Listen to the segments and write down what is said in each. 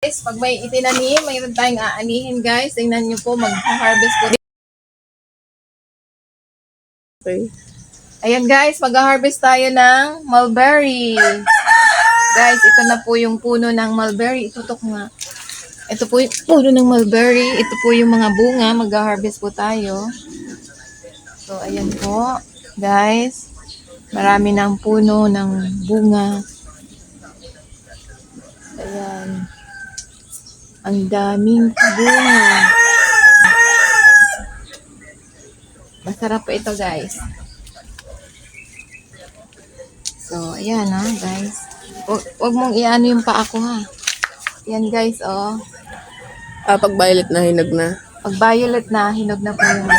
Guys, pag may itinanim, mayroon tayong aanihin guys. Tingnan nyo po, mag-harvest po. Okay. Ayan guys, mag-harvest tayo ng mulberry. Guys, ito na po yung puno ng mulberry. Itutok nga. Ito po yung puno ng mulberry. Ito po yung mga bunga. Mag-harvest po tayo. So, ayan po. Guys, marami ng puno ng bunga. Ayan. Ang daming bunga. Masarap po ito, guys. So, ayan ha, guys. Huwag, mong iano yung paa ko ha. Yan guys, oh. Ah, pag violet na, hinog na. Pag violet na, hinog na po yung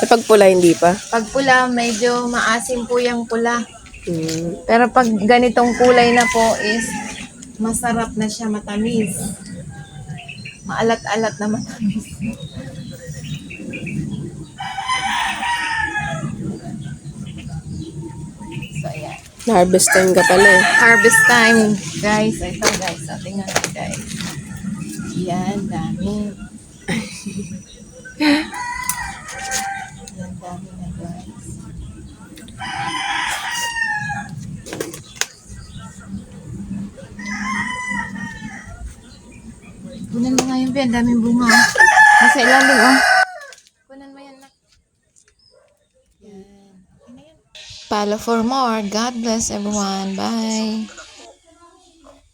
Sa pag pula, hindi pa. Pag pula, medyo maasim po yung pula. Hmm. Pero pag ganitong kulay na po is masarap na siya matamis. Maalat-alat na matamis. So, ayan. Na-harvest time ka pala eh. Harvest time, guys. Ito, guys. So, tingnan guys. Yan, dami. Yan, dami na, guys. Kunan mo nga yung Ben, daming bunga. oh. Nasa ilalim, oh. Kunan mo yan, nak. Yan. Follow for more. God bless everyone. Bye.